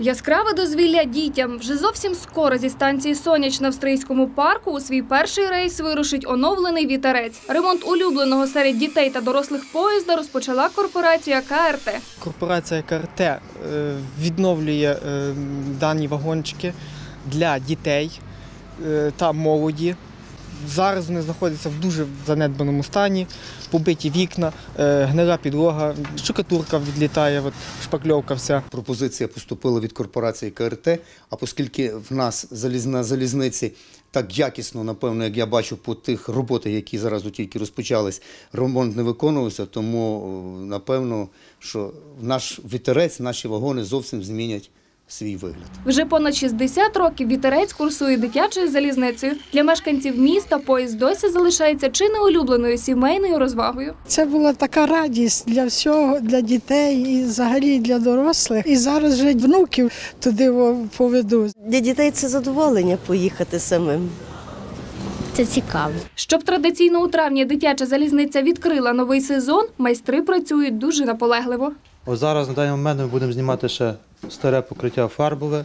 Яскраве дозвілля дітям вже зовсім скоро зі станції Сонячна в Стрийському парку у свій перший рейс вирушить оновлений вітерець. Ремонт улюбленого серед дітей та дорослих поїзда розпочала корпорація КРТ. Корпорація КРТ е, відновлює е, дані вагончики для дітей е, та молоді. Зараз вони знаходяться в дуже занедбаному стані, побиті вікна, е, гнила підлога, штукатурка відлітає, от, шпакльовка вся. Пропозиція поступила від корпорації КРТ, а оскільки в нас на залізниці так якісно, напевно, як я бачу по тих роботах, які зараз тільки розпочались, ремонт не виконувався, тому е, напевно, що наш вітерець, наші вагони зовсім змінять свій вигляд. Вже понад 60 років вітерець курсує дитячою залізницею. Для мешканців міста поїзд досі залишається чи не улюбленою сімейною розвагою. Це була така радість для всього, для дітей і взагалі для дорослих. І зараз вже внуків туди о, поведу. Для дітей це задоволення поїхати самим. Це цікаво. Щоб традиційно у травні дитяча залізниця відкрила новий сезон, майстри працюють дуже наполегливо. Ось зараз на даний момент ми будемо знімати ще старе покриття фарбове,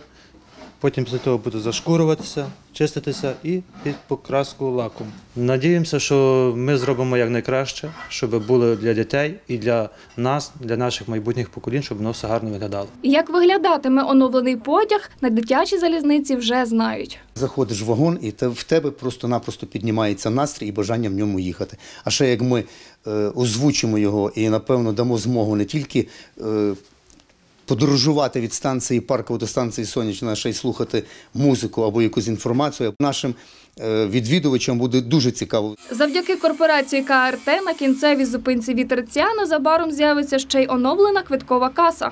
потім після того буде зашкурюватися, чиститися і під покраску лаком. Надіємося, що ми зробимо якнайкраще, щоб було для дітей і для нас, для наших майбутніх поколінь, щоб воно все гарно виглядало. Як виглядатиме оновлений потяг, на дитячій залізниці вже знають. Заходиш в вагон, і те- в тебе просто-напросто піднімається настрій і бажання в ньому їхати. А ще як ми е, озвучимо його і, напевно, дамо змогу не тільки е, подорожувати від станції паркової до станції Сонячна, ще й слухати музику або якусь інформацію, нашим е, відвідувачам буде дуже цікаво. Завдяки корпорації КРТ на кінцевій зупинці вітерця незабаром з'явиться ще й оновлена квиткова каса.